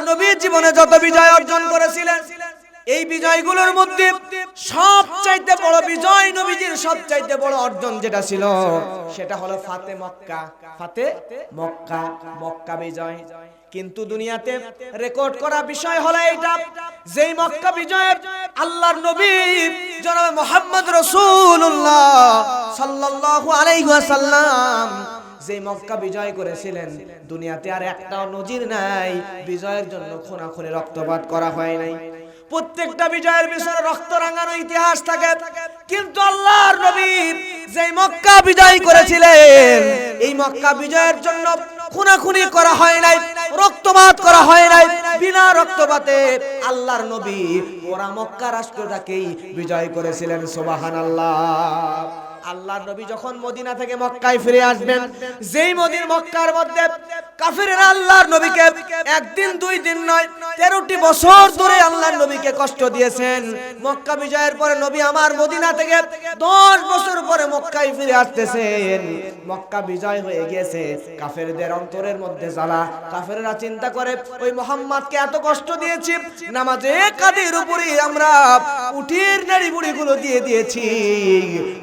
আল্লাহর নবী জীবনে যত বিজয় অর্জন করেছিলেন, এই বিজয়গুলোর মধ্যে সবচাইতে বড় বিজয় নবীজির সবচাইতে বড় অর্জন যেটা ছিল, সেটা হলো ফাতে মক্কা। ফাতে মক্কা মক্কা বিজয়। কিন্তু দুনিয়াতে রেকর্ড করা বিষয় হলো এইটা, যেই মক্কা বিজয়ের আল্লাহর নবী জনাব মোহাম্মদ রসুল্লাহ সাল্লাল্লাহু আলাইহি ওয়াসাল্লাম যে মক্কা বিজয় করেছিলেন, দুনিয়াতে আর একটাও নজির নাই। বিজয়ের জন্য খুনাখুনি রক্তপাত করা হয় নাই। প্রত্যেকটা বিজয়ের পিছনে রক্ত রাঙানো ইতিহাস থাকে। কিন্তু আল্লাহর নবী যে মক্কা বিজয় করেছিলেন, এই মক্কা বিজয়ের জন্য খুনাখুনি করা হয় নাই, রক্তপাত করা হয় নাই। বিনা রক্তপাতে আল্লাহর নবী ওরা মক্কা রাষ্ট্রটাকেই বিজয় করেছিলেন, সুবহানাল্লাহ। আল্লাহর নবী যখন মদিনা থেকে মক্কায় ফিরে আসবেন যেই মদির মক্কার মধ্যে কাফিরেরা আল্লাহর নবীকে একদিন, দুই দিন নয়, তেরোটি বছর ধরে আল্লাহর নবীকে কষ্ট দিয়েছেন। মক্কা বিজয়ের পরে নবী আমার মদিনা থেকে দশ বছর পরে মক্কায় ফিরে আসতেছেন। মক্কা বিজয় হয়ে কাফেরদের অন্তরের মধ্যে জ্বালা। চিন্তা করে, ওই মোহাম্মদকে এত কষ্ট দিয়েছি, নামাজে কাদের উপরে আমরা উঠির নাড়ি বুড়িগুলো দিয়ে দিয়েছি?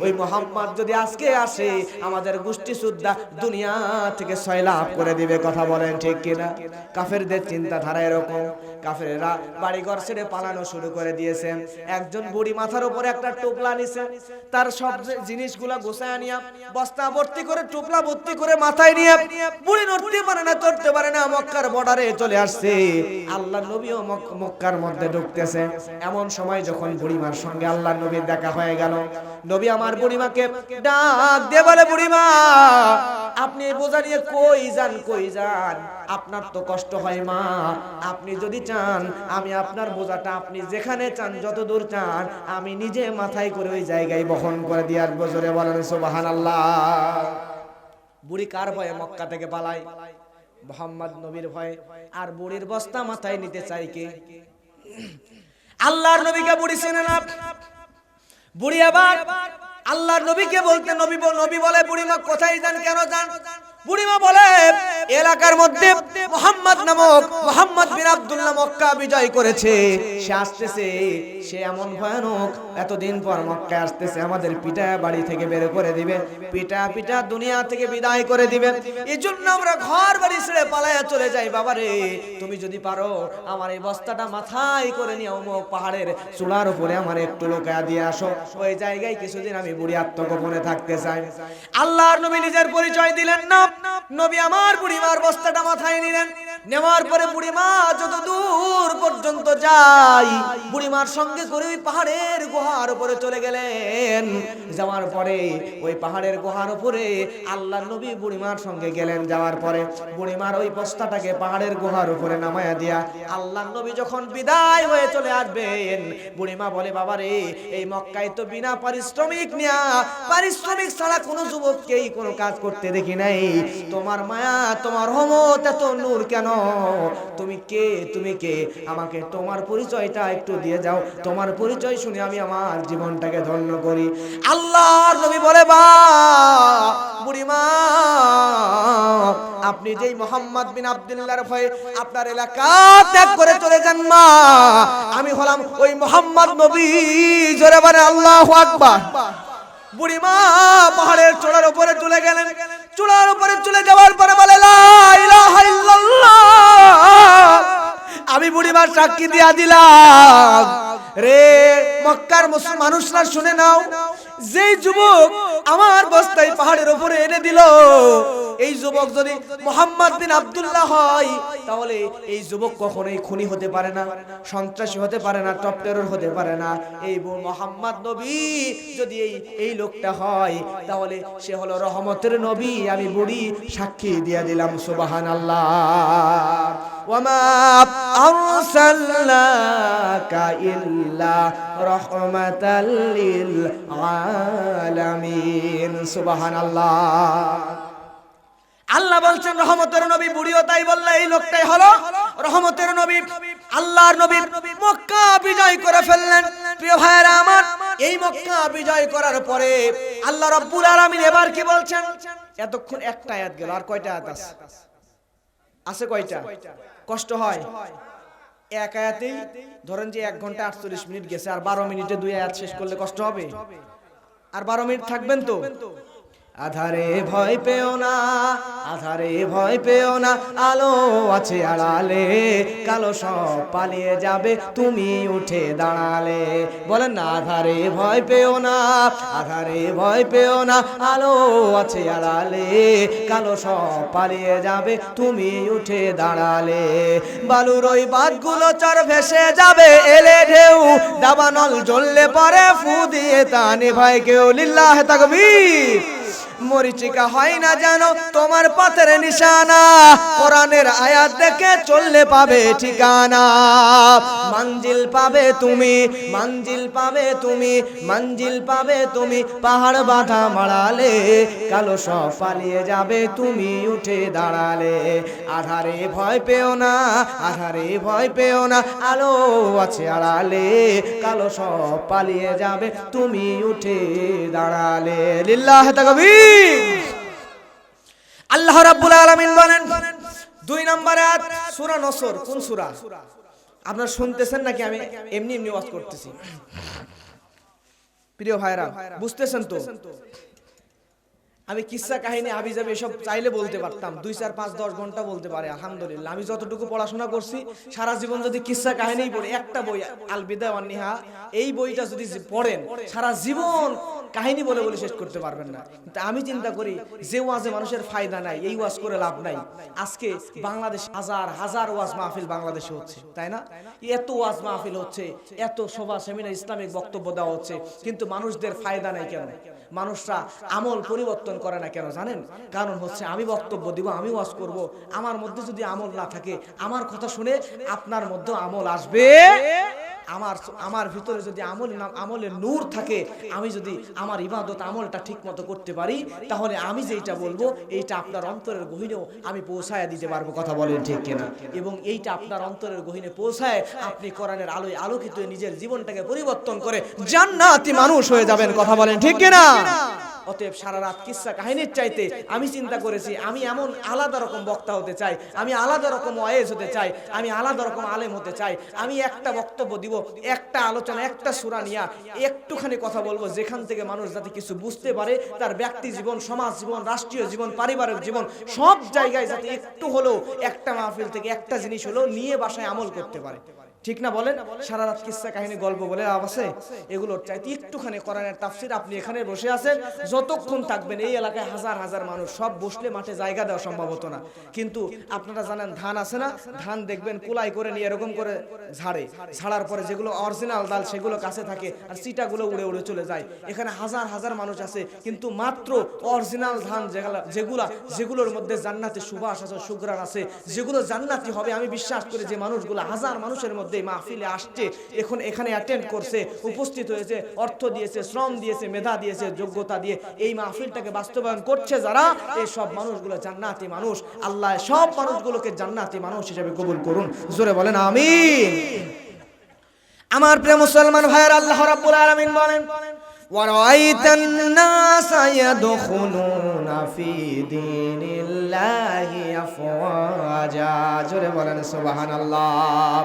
ওই মোহাম্মদ যদি আজকে আসে, আমাদের গোষ্ঠী সুদ্ধা দুনিয়া থেকে সয়লাভ করে দিবে। কথা বলেন ঠিক কিনা? কাফেরদের চিন্তাধারা এরকম। কাফেরেরা বাড়িঘর ছেড়ে পালানো শুরু করে দিয়েছে একজন বুড়ি মাথার উপরে একটা টোপলা নিছে। তার সব জিনিসগুলা গোছায় আনিয়া বস্তা ভর্তি করে, টোপলা ভর্তি করে মাথায় নিয়ে বুড়ি নড়তে পারে না, চড়তে পারে না, মক্কার বর্ডারে চলে আসছে। আল্লাহ নবীও মক- মক্কার মধ্যে ঢুকতেছে। এমন সময় যখন বুড়িমার সঙ্গে আল্লাহ নবীর দেখা হয়ে গেল, নবী আমার বুড়িমাকে ডাক দিয়ে বলে, বুড়িমা আপনি এই বোঝা নিয়ে কই যান কই যান? আপনার তো কষ্ট হয়, মা। আপনি যদি চান, আমি আপনার বোঝাটা আপনি যেখানে চান যত দূর চান, আমি নিজে মাথায় করে ওই জায়গায় বহন করে দিয়ে আসব। জোরে বলেন সোবাহান আল্লাহ বুড়ি কার ভয়ে মক্কা থেকে পালায়? মোহাম্মদ নবীর ভয়ে। আর বুড়ির বস্তা মাথায় নিতে চাই কে? আল্লাহর নবীকে বুড়ি চেনে না। বুড়ি আবার আল্লাহর নবীকে বলতে নবী নবী বলে বুড়িমা কোথায় যান? কেন যান? বুড়িমা বলে, এলাকার মধ্যে মোহাম্মদ নামক মোহাম্মদ বিন আব্দুল্লাহ মক্কা বিজয় করেছে। সে আসতেছে, সে এমন ভয়ানক, এতদিন পর মক্কা আসতেছে, আমাদের পিটা বাড়ি থেকে বের করে দিবে পিটা পিটা দুনিয়া থেকে বিদায় করে দিবে। এই জন্য আমরা ঘর বাড়ি ছেড়ে পালায়া চলে যাই, বাবারে, তুমি যদি পারো, আমার এই বস্তাটা মাথায় করে নিয়ে অমুক পাহাড়ের চূড়ার উপরে আমার একটু লোকায়া দিয়ে আসো। ওই জায়গায় কিছুদিন আমি বুড়ি আত্মগোপনে থাকতে চাই। আল্লাহর নবী নিজের পরিচয় দিলেন না নবী আমার বুড়িমার বস্তাটা মাথায় নিলেন। নেওয়ার পরে বুড়িমা যত দূর যাই, বুড়িমার সঙ্গে করে ওই পাহাড়ের গুহার উপরে চলে গেলেন। যাওয়ার পরে ওই পাহাড়ের গুহার উপরে আল্লাহ নবী বুড়িমার সঙ্গে গেলেন। যাওয়ার পরে বুড়িমার ওই বস্তাটাকে পাহাড়ের গুহার উপরে নামায়া দিয়া আল্লাহ নবী যখন বিদায় হয়ে চলে আসবেন, বুড়িমা বলে বাবা রে এই মক্কায় তো বিনা পারিশ্রমিক নেয়া পারিশ্রমিক ছাড়া কোনো যুবককেই কোনো কাজ করতে দেখি নাই। তোমার মায়া, তোমার রহমত, এত নূর কেন? তুমি কে? তুমি কে? আমাকে তোমার পরিচয়টা একটু দিয়ে যাও। তোমার পরিচয় শুনে আমি আমার জীবনটাকে ধন্য করি। আল্লাহর নবী বলে, বা, বুড়িমা, আপনি যেই মোহাম্মদ বিন আব্দুল্লাহর ভয়ে আপনার এলাকা ত্যাগ করে চলে যান, মা, আমি হলাম ওই মোহাম্মদ নবী। জোরে বলে আল্লাহু আকবার। বুড়িমা পাহাড়ের চূড়ার উপরে চলে গেলেন। চূড়ার উপরে চলে যাওয়ার পরে বলে, লা ইলাহা ইল্লাল্লাহ। আমি বুড়িমার সাক্ষী দিয়া দিলাম। রে মক্কার মানুষরা শুনে নাও যেই যুবক আমার বস্তায় পাহাড়ের উপরে এনে দিল। এই যুবক যদি মোহাম্মদ বিন আব্দুল্লাহ হয়, তাহলে এই যুবক কখনোই খুনি হতে পারে না, সন্ত্রাসী হতে পারে না, টপ টেরর হতে পারে না। এই মোহাম্মদ নবী যদি এই এই লোকটা হয়, তাহলে সে হলো রহমতের নবী, আমি বুড়ি, সাক্ষী দিয়ে দিলাম সুবাহান আল্লাহ ওয়ামা আরসালনাকা সুবহানাল্লাহ। আল্লাহ বলছেন, রহমতের নবী বুড়িও তাই বললে, এই লোকটাই হলো রহমতের নবী। আল্লাহর নবী মক্কা বিজয় করে ফেললেন। প্রিয় ভাইয়েরা আমার, এই মক্কা বিজয় করার পরে আল্লাহ রব্বুল আলামিন এবার কি বলছেন? এতক্ষণ একটা আয়াত গেল, আর কয়টা আয়াত আছে? আছে কয়টা? কষ্ট হয়? এক আয়াতেই ধরেন যে এক ঘণ্টা আটচল্লিশ মিনিট গেছে, আর বারো মিনিটে দুই আয়াত শেষ করলে কষ্ট হবে? আর বারো মিনিট থাকবেন তো? আধারে ভয় পেও না, আধারে ভয় পেও না, আলো আছে আড়ালে, কালো সব পালিয়ে যাবে, তুমি উঠে দাঁড়ালে। বলেন না, আধারে ভয় পেও না, আধারে ভয় পেও না, আলো আছে আড়ালে, কালো সব পালিয়ে যাবে, তুমি উঠে দাঁড়ালে। বালুর ওই বাদগুলো চর ভেসে যাবে, এলে ঢেউ, দাবানল জ্বললে পরে, ফু দিয়ে তানে ভাই কেউ, লিল্লাহ তাকবীর। মরিচিকা হয় না জানো? তোমার পথের নিশানা। কোরআনের আয়াত দেখে চললে পাবে ঠিকানা। মঞ্জিল পাবে তুমি, মঞ্জিল পাবে তুমি, মঞ্জিল পাবে তুমি। পাহাড় বাঁধা মারালে কালো সব পালিয়ে যাবে তুমি উঠে দাঁড়ালে। আধারে ভয় পেও না, আধারে ভয় পেও না, আলো আছে আড়ালে, কালো সব পালিয়ে যাবে তুমি উঠে দাঁড়ালে। লিল্লাহ তাকবীর। আল্লাহ রাব্বুল আলামিন বলেন, দুই নম্বরে আয়াত, সূরা নসর, কোন সূরা? আপনারা শুনতেছেন নাকি? আমি এমনি এমনি ওয়াজ করতেছি। প্রিয় ভাইরা বুঝতেছেন তো? আমি কিসসা কাহিনী আবি যাবি এসব চাইলে বলতে পারতাম। দুই, চার, পাঁচ, দশ ঘণ্টা বলতে পারে, আলহামদুলিল্লাহ। আমি যতটুকু পড়াশোনা করছি, সারা জীবন যদি কিসসা কাহিনী পড়ি, একটা বই, আল বিদা ওয়ান নিহা, এই বইটা যদি পড়েন, সারা জীবন কাহিনী বলে বলে শেষ করতে পারবেন না। কিন্তু আমি চিন্তা করি, যে ওয়াজে মানুষের ফায়দা নাই, এই ওয়াজ করে লাভ নাই। আজকে বাংলাদেশ হাজার হাজার ওয়াজ মাহফিল বাংলাদেশে হচ্ছে, তাই না? এত ওয়াজ মাহফিল হচ্ছে, এত সভা, সেমিনার, ইসলামিক বক্তব্য দেওয়া হচ্ছে, কিন্তু মানুষদের ফায়দা নাই কেন? মানুষরা আমল পরিবর্তন করে না কেন, জানেন? কারণ হচ্ছে আমি বক্তব্য দিব, আমি ওয়াজ করব, আমার মধ্যে যদি আমল না থাকে, আমার কথা শুনে আপনার মধ্যে আমল আসবে আমার আমার ভিতরে যদি আমল আমলের নূর থাকে, আমি যদি আমার ইবাদত আমলটা ঠিক মতো করতে পারি, তাহলে আমি যেটা বলব, এইটা আপনার অন্তরের গহিনেও আমি পৌঁছায় দিতে পারব, কথা বলেন ঠিক কিনা? এবং এইটা আপনার অন্তরের গহিনে পৌঁছায় আপনি কোরআনের আলোয় আলোকিত নিজের জীবনটাকে পরিবর্তন করে জান্নাতি মানুষ হয়ে যাবেন, কথা বলেন ঠিক কিনা? অতএব সারা রাত কিসা কাহিনীর চাইতে আমি চিন্তা করেছি, আমি এমন আলাদা রকম বক্তা হতে চাই, আমি আলাদা রকম ওয়েজ হতে চাই, আমি আলাদা রকম আলেম হতে চাই, আমি একটা বক্তব্য দিব, একটা আলোচনা, একটা সুরা নিয়া, একটুখানি কথা বলব, যেখান থেকে মানুষ যাতে কিছু বুঝতে পারে, তার ব্যক্তি জীবন, সমাজ জীবন, রাষ্ট্রীয় জীবন, পারিবারিক জীবন, সব জায়গায় যাতে একটু হলেও একটা মাহফিল থেকে একটা জিনিস হলেও নিয়ে বাসায় আমল করতে পারে। ঠিক না বলেন? সারা রাত কিসা কাহিনী, গল্প বলে আছে? এগুলোর চাইতে একটুখানি কোরআনের তাফসির, আপনি এখানে বসে আছেন, যতক্ষণ থাকবেন এই এলাকায় হাজার হাজার মানুষ, সব বসলে মাঠে জায়গা দেওয়া সম্ভব হতো না। কিন্তু আপনারা জানেন, ধান আছে না? ধান দেখবেন কুলাই করে নিয়ে এরকম করে ঝাড়ে। ঝাড়ার পরে যেগুলো অরিজিনাল ডাল, সেগুলো কাছে থাকে আর চিটাগুলো উড়ে উড়ে চলে যায়। এখানে হাজার হাজার মানুষ আছে, কিন্তু মাত্র অরিজিনাল ধান যেগুলা যেগুলা যেগুলোর মধ্যে জান্নাতে সুবাস আছে সুগ্রাণ আছে, যেগুলো জান্নাতি হবে, আমি বিশ্বাস করি যে মানুষগুলো, হাজার মানুষের মধ্যে এই মাহফিলে আসছে এখন এখানে অ্যাটেন্ড করছে উপস্থিত হয়েছে অর্থ দিয়েছে শ্রম দিয়েছে মেধা দিয়েছে যোগ্যতা দিয়ে এই মাহফিলটাকে বাস্তবায়ন করছে যারা এই সব মানুষগুলো জান্নাতি মানুষ আল্লাহ সব মানুষগুলোকে জান্নাতি মানুষ হিসেবে কবুল করুন জোরে বলেন আমিন আমার প্রিয় মুসলমান ভাইয়ের আল্লাহ রাব্বুল আলামিন বলেন ورأيت الناس يدخلون في دين الله أفواجا জোরে বলেন সুবহানাল্লাহ